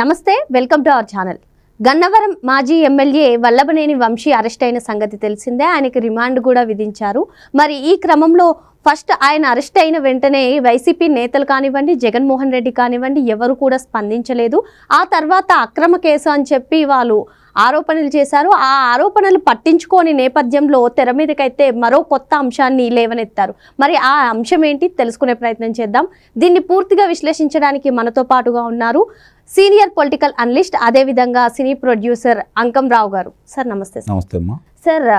నమస్తే welcome to our channel. Gannavaram మాజీ MLA Vallabhaneni Vamsi arrest అయిన సంగతి తెలిసిందే. ఆయనకి రిమాండ్ కూడా విధించారు. మరి ఈ క్రమంలో ఫస్ట్ ఆయన అరెస్ట్ అయిన వెంటనే వైసీపీ నేతలు కానివ్వండి జగన్మోహన్ రెడ్డి కానివ్వండి ఎవరు కూడా స్పందించలేదు. ఆ తర్వాత అక్రమ కేసు అని చెప్పి వాళ్ళు ఆరోపణలు చేశారు. ఆ ఆరోపణలు పట్టించుకోని నేపథ్యంలో తెర మీదకైతే మరో కొత్త అంశాన్ని లేవనెత్తారు. మరి ఆ అంశం ఏంటి? తెలుసుకునే ప్రయత్నం చేద్దాం. దీన్ని పూర్తిగా విశ్లేషించడానికి మనతో పాటుగా ఉన్నారు సీనియర్ పొలిటికల్ అనలిస్ట్ అదేవిధంగా సినీ ప్రొడ్యూసర్ అంకం రావు గారు. సార్ నమస్తే సార్. నమస్తే సార్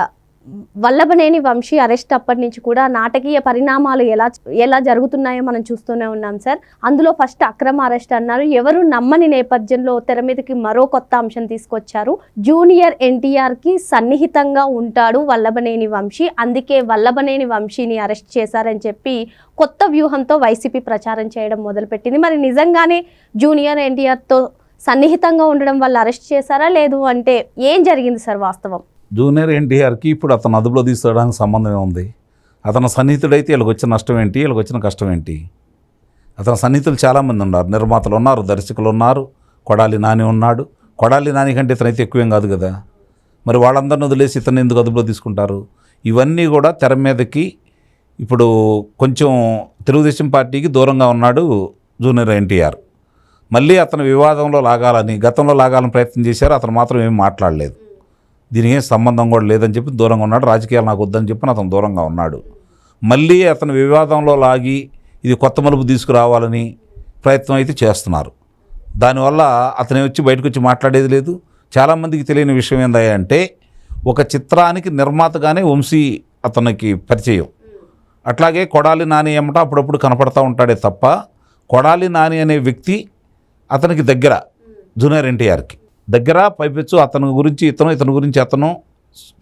వల్లభనేని వంశీ అరెస్ట్ అప్పటి నుంచి కూడా నాటకీయ పరిణామాలు ఎలా ఎలా జరుగుతున్నాయో మనం చూస్తూనే ఉన్నాం సార్. అందులో ఫస్ట్ అక్రమ అరెస్ట్ అన్నారు. ఎవరు నమ్మని నేపథ్యంలో తెర మీదకి మరో కొత్త అంశం తీసుకొచ్చారు. జూనియర్ ఎన్టీఆర్కి సన్నిహితంగా ఉంటాడు వల్లభనేని వంశీ. అందుకే వల్లభనేని వంశీని అరెస్ట్ చేశారని చెప్పి కొత్త వ్యూహంతో వైసీపీ ప్రచారం చేయడం మొదలుపెట్టింది. మరి నిజంగానే జూనియర్ ఎన్టీఆర్తో సన్నిహితంగా ఉండడం వల్ల అరెస్ట్ చేశారా? లేదు అంటే ఏం జరిగింది సార్ వాస్తవం? జూనియర్ ఎన్టీఆర్కి ఇప్పుడు అతను అదుపులో తీసుకోవడానికి సంబంధం ఏముంది? అతను సన్నిహితుడైతే వీళ్ళకి వచ్చిన నష్టం ఏంటి? వీళ్ళకి వచ్చిన కష్టం ఏంటి? అతని సన్నిహితులు చాలామంది ఉన్నారు. నిర్మాతలు ఉన్నారు దర్శకులు ఉన్నారు కొడాలి నాని ఉన్నాడు. కొడాలి నాని కంటే ఇతనైతే ఎక్కువేం కాదు కదా? మరి వాళ్ళందరిని వదిలేసి ఇతను ఎందుకు అదుపులో తీసుకుంటారు? ఇవన్నీ కూడా తెర మీదకి ఇప్పుడు కొంచెం తెలుగుదేశం పార్టీకి దూరంగా ఉన్నాడు జూనియర్ ఎన్టీఆర్. మళ్ళీ అతను వివాదంలో లాగాలని గతంలో లాగాలని ప్రయత్నం చేశారు. అతను మాత్రం ఏం మాట్లాడలేదు. దీనికి ఏం సంబంధం కూడా లేదని చెప్పి దూరంగా ఉన్నాడు. రాజకీయాలు నాకు వద్దని చెప్పి అతను దూరంగా ఉన్నాడు. మళ్ళీ అతను వివాదంలో లాగి ఇది కొత్త మలుపు తీసుకురావాలని ప్రయత్నం అయితే చేస్తున్నారు. దానివల్ల అతనే వచ్చి బయటకు వచ్చి మాట్లాడేది లేదు. చాలామందికి తెలియని విషయం ఏందయ్యా ఒక చిత్రానికి నిర్మాతగానే వంశీ అతనికి పరిచయం. అట్లాగే కొడాలి నాని ఏమట అప్పుడప్పుడు కనపడతా ఉంటాడే తప్ప కొడాలి నాని అనే వ్యక్తి అతనికి దగ్గర జూనియర్ ఎన్టీఆర్కి. దగ్గర పైపెచ్చు అతని గురించి ఇతను ఇతని గురించి అతను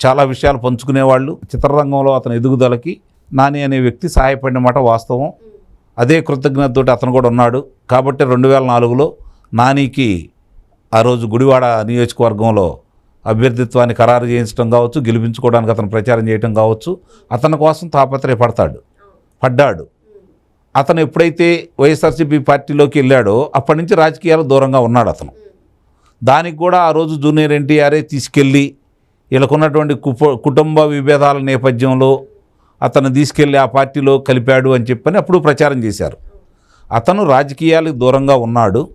చాలా విషయాలు పంచుకునేవాళ్ళు. చిత్రరంగంలో అతని ఎదుగుదలకి నాని అనే వ్యక్తి సహాయపడిన మాట వాస్తవం. అదే కృతజ్ఞతతోటి అతను కూడా ఉన్నాడు. కాబట్టి రెండు వేల నాలుగులో నానికి ఆ రోజు గుడివాడ నియోజకవర్గంలో అభ్యర్థిత్వాన్ని ఖరారు చేయించడం కావచ్చు గెలిపించుకోవడానికి అతను ప్రచారం చేయడం కావచ్చు. అతని కోసం తాపత్రయపడతాడు. పడ్డాడు. అతను ఎప్పుడైతే వైఎస్ఆర్సీపీ పార్టీలోకి వెళ్ళాడో అప్పటి నుంచి రాజకీయాలు దూరంగా ఉన్నాడు అతను. దానికి కూడా ఆ రోజు జూనియర్ ఎన్టీఆర్ఏ తీసుకెళ్ళి వీళ్ళకున్నటువంటి కుప కుటుంబ విభేదాల నేపథ్యంలో అతను తీసుకెళ్ళి ఆ పార్టీలో కలిపాడు అని చెప్పని అప్పుడు ప్రచారం చేశారు. అతను రాజకీయాలకు దూరంగా ఉన్నాడు.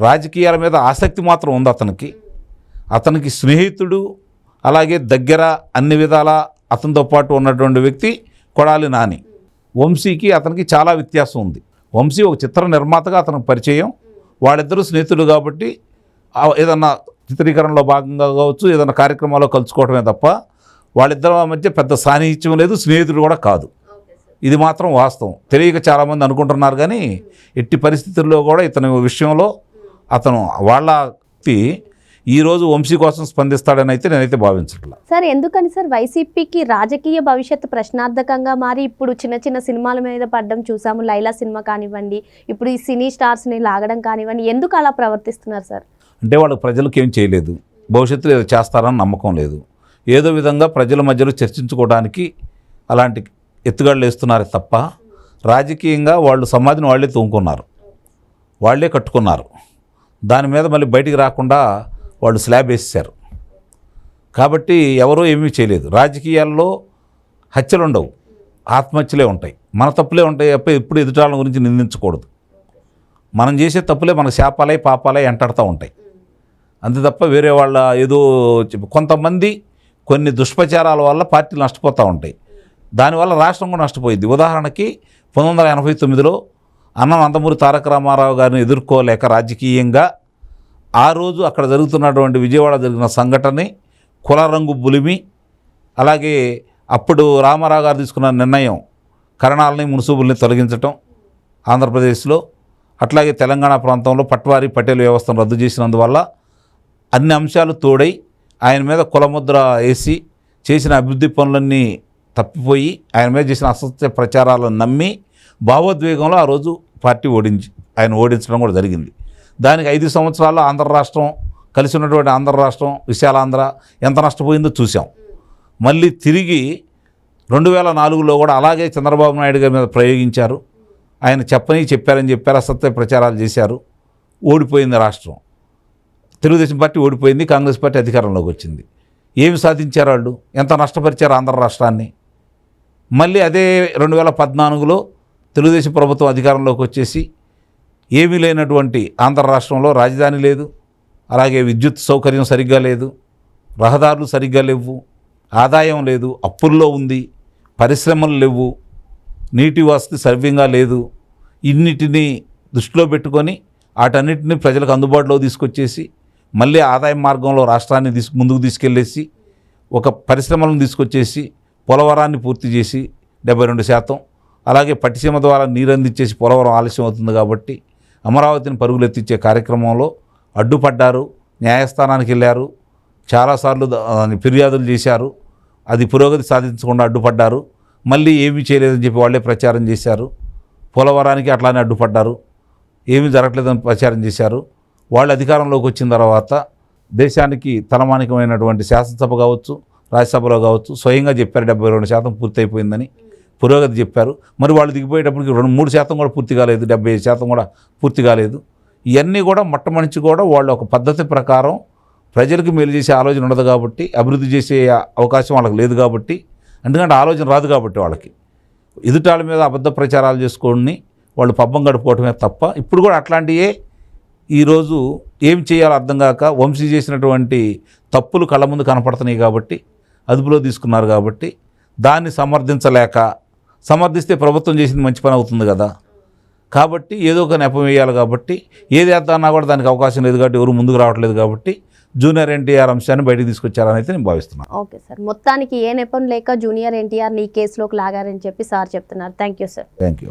రాజకీయాల మీద ఆసక్తి మాత్రం ఉంది అతనికి. అతనికి స్నేహితుడు అలాగే దగ్గర అన్ని విధాల అతనితో పాటు ఉన్నటువంటి వ్యక్తి కొడాలి నాని. వంశీకి అతనికి చాలా వ్యత్యాసం ఉంది. వంశీ ఒక చిత్ర నిర్మాతగా అతనికి పరిచయం. వాళ్ళిద్దరూ స్నేహితులు కాబట్టి ఏదన్నా చిత్రీకరణలో భాగంగా కావచ్చు ఏదైనా కార్యక్రమాల్లో కలుసుకోవడమే తప్ప వాళ్ళిద్దరి మధ్య పెద్ద సాన్నిహిత్యం లేదు స్నేహితుడు కూడా కాదు. ఇది మాత్రం వాస్తవం. తెలియక చాలామంది అనుకుంటున్నారు కానీ ఎట్టి పరిస్థితుల్లో కూడా ఇతని విషయంలో అతను వాళ్ళ వ్యక్తి ఈరోజు వంశీ కోసం స్పందిస్తాడని అయితే నేనైతే భావించట్లా. సార్ ఎందుకని సార్? వైసీపీకి రాజకీయ భవిష్యత్తు ప్రశ్నార్థకంగా మారి ఇప్పుడు చిన్న చిన్న సినిమాల మీద పడ్డం చూసాము. లైలా సినిమా కానివ్వండి ఇప్పుడు ఈ సినీ స్టార్స్ని లాగడం కానివ్వండి ఎందుకు అలా ప్రవర్తిస్తున్నారు సార్? అంటే వాళ్ళు ప్రజలకు ఏం చేయలేదు. భవిష్యత్తులో ఏదో చేస్తారని నమ్మకం లేదు. ఏదో విధంగా ప్రజల మధ్యలో చర్చించుకోవడానికి అలాంటి ఎత్తుగడలు వేస్తున్నారు తప్ప రాజకీయంగా వాళ్ళు సమాధిని వాళ్ళే తూముకున్నారు. వాళ్ళే కట్టుకున్నారు. దాని మీద మళ్ళీ బయటికి రాకుండా వాళ్ళు స్లాబ్ వేసేసారు కాబట్టి ఎవరూ ఏమీ చేయలేదు. రాజకీయాల్లో హత్యలు ఉండవు. ఆత్మహత్యలే ఉంటాయి. మన తప్పులే ఉంటాయి తప్ప ఎప్పుడు ఎదుటాల గురించి నిందించకూడదు. మనం చేసే తప్పులే మన శాపాలై పాపాలై ఎంటాడుతూ ఉంటాయి. అంతే తప్ప వేరే వాళ్ళ ఏదో కొంతమంది కొన్ని దుష్ప్రచారాల వల్ల పార్టీలు నష్టపోతూ ఉంటాయి. దానివల్ల రాష్ట్రం కూడా నష్టపోయింది ఉదాహరణకి పంతొమ్మిది వందల ఎనభై తొమ్మిదిలో అన్న నందమూరి తారక రామారావు గారిని ఎదుర్కోలేక రాజకీయంగా ఆ రోజు అక్కడ జరుగుతున్నటువంటి విజయవాడ జరిగిన సంఘటనని కుల రంగు బులిమి అలాగే అప్పుడు రామారావు గారు తీసుకున్న నిర్ణయం కరణాలని మున్సిపల్ని తొలగించటం ఆంధ్రప్రదేశ్లో అట్లాగే తెలంగాణ ప్రాంతంలో పట్వారీ పటేల్ వ్యవస్థను రద్దు చేసినందువల్ల అన్ని అంశాలు తోడై ఆయన మీద కులముద్ర వేసి చేసిన అభివృద్ధి పనులన్నీ తప్పిపోయి ఆయన మీద చేసిన అసత్య ప్రచారాలను నమ్మి భావోద్వేగంలో ఆ రోజు పార్టీ ఓడించి ఆయన ఓడించడం కూడా జరిగింది. దానికి ఐదు సంవత్సరాల్లో ఆంధ్ర రాష్ట్రం కలిసి ఉన్నటువంటి ఆంధ్ర రాష్ట్రం విశాలాంధ్ర ఎంత నష్టపోయిందో చూసాం మళ్ళీ తిరిగి రెండు వేల నాలుగులో కూడా అలాగే చంద్రబాబు నాయుడు గారి మీద ప్రయోగించారు. ఆయన చెప్పని చెప్పారని చెప్పారు అసత్య ప్రచారాలు చేశారు. ఓడిపోయింది రాష్ట్రం. తెలుగుదేశం పార్టీ ఓడిపోయింది కాంగ్రెస్ పార్టీ అధికారంలోకి వచ్చింది. ఏమి సాధించారు వాళ్ళు? ఎంత నష్టపరిచారు ఆంధ్ర రాష్ట్రాన్ని? మళ్ళీ అదే రెండు వేల పద్నాలుగులో తెలుగుదేశం ప్రభుత్వం అధికారంలోకి వచ్చేసి ఏమీ లేనటువంటి ఆంధ్ర రాష్ట్రంలో రాజధాని లేదు అలాగే విద్యుత్ సౌకర్యం సరిగ్గా లేదు రహదారులు సరిగ్గా లేవు ఆదాయం లేదు అప్పుల్లో ఉంది పరిశ్రమలు లేవు నీటి వసతి సవ్యంగా లేదు ఇన్నిటిని దృష్టిలో పెట్టుకొని వాటన్నిటిని ప్రజలకు అందుబాటులో తీసుకొచ్చేసి మళ్ళీ ఆదాయ మార్గంలో రాష్ట్రాన్ని తీసు ముందుకు తీసుకెళ్ళేసి ఒక పరిశ్రమలను తీసుకొచ్చేసి పోలవరాన్ని పూర్తి చేసి డెబ్బై రెండు శాతం. అలాగే పట్టిసీమ ద్వారా నీరు అందించేసి పోలవరం ఆలస్యం అవుతుంది కాబట్టి అమరావతిని పరుగులెత్తించే కార్యక్రమంలో అడ్డుపడ్డారు న్యాయస్థానానికి వెళ్ళారు చాలాసార్లు ఫిర్యాదులు చేశారు అది పురోగతి సాధించకుండా అడ్డుపడ్డారు మళ్ళీ ఏమీ చేయలేదని చెప్పి వాళ్ళే ప్రచారం చేశారు పోలవరానికి అట్లానే అడ్డుపడ్డారు ఏమీ జరగట్లేదని ప్రచారం చేశారు. వాళ్ళు అధికారంలోకి వచ్చిన తర్వాత దేశానికి తలమానికమైనటువంటి శాసనసభ కావచ్చు రాజ్యసభలో కావచ్చు స్వయంగా చెప్పారు డెబ్బై రెండు శాతం పూర్తయిపోయిందని పురోగతి చెప్పారు. మరి వాళ్ళు దిగిపోయేటప్పటికి రెండు మూడు శాతం కూడా పూర్తి కాలేదు డెబ్బై ఐదు శాతం కూడా పూర్తి కాలేదు. ఇవన్నీ కూడా మొట్టమొదటి కూడా వాళ్ళు ఒక పద్ధతి ప్రకారం ప్రజలకు మేలు చేసే ఆలోచన ఉండదు కాబట్టి అభివృద్ధి చేసే అవకాశం వాళ్ళకి లేదు కాబట్టి ఎందుకంటే ఆలోచన రాదు కాబట్టి వాళ్ళకి. ఎదుటాల మీద అబద్ధ ప్రచారాలు చేసుకొని వాళ్ళు పబ్బం గడుపుకోవటమే తప్ప ఇప్పుడు కూడా అట్లాంటియే ఈరోజు ఏం చేయాలో అర్థం కాక వంశీ చేసినటువంటి తప్పులు కళ్ళ ముందు కనపడుతున్నాయి కాబట్టి అదుపులో తీసుకున్నారు కాబట్టి దాన్ని సమర్థించలేక సమర్థిస్తే ప్రభుత్వం చేసింది మంచి పని అవుతుంది కదా. కాబట్టి ఏదో ఒక నెపం వేయాలి కాబట్టి ఏది వేద్దామన్నా కూడా దానికి అవకాశం లేదు కాబట్టి ఎవరు ముందుకు రావట్లేదు కాబట్టి జూనియర్ ఎన్టీఆర్ అంశాన్ని బయటకు తీసుకొచ్చారని అయితే నేను భావిస్తున్నాను. Okay sir. మొత్తానికి ఏ నెపం లేక జూనియర్ ఎన్టీఆర్ నీ కేసులోకి లాగారని చెప్పి సార్ చెప్తున్నారు. Thank you sir. Thank you.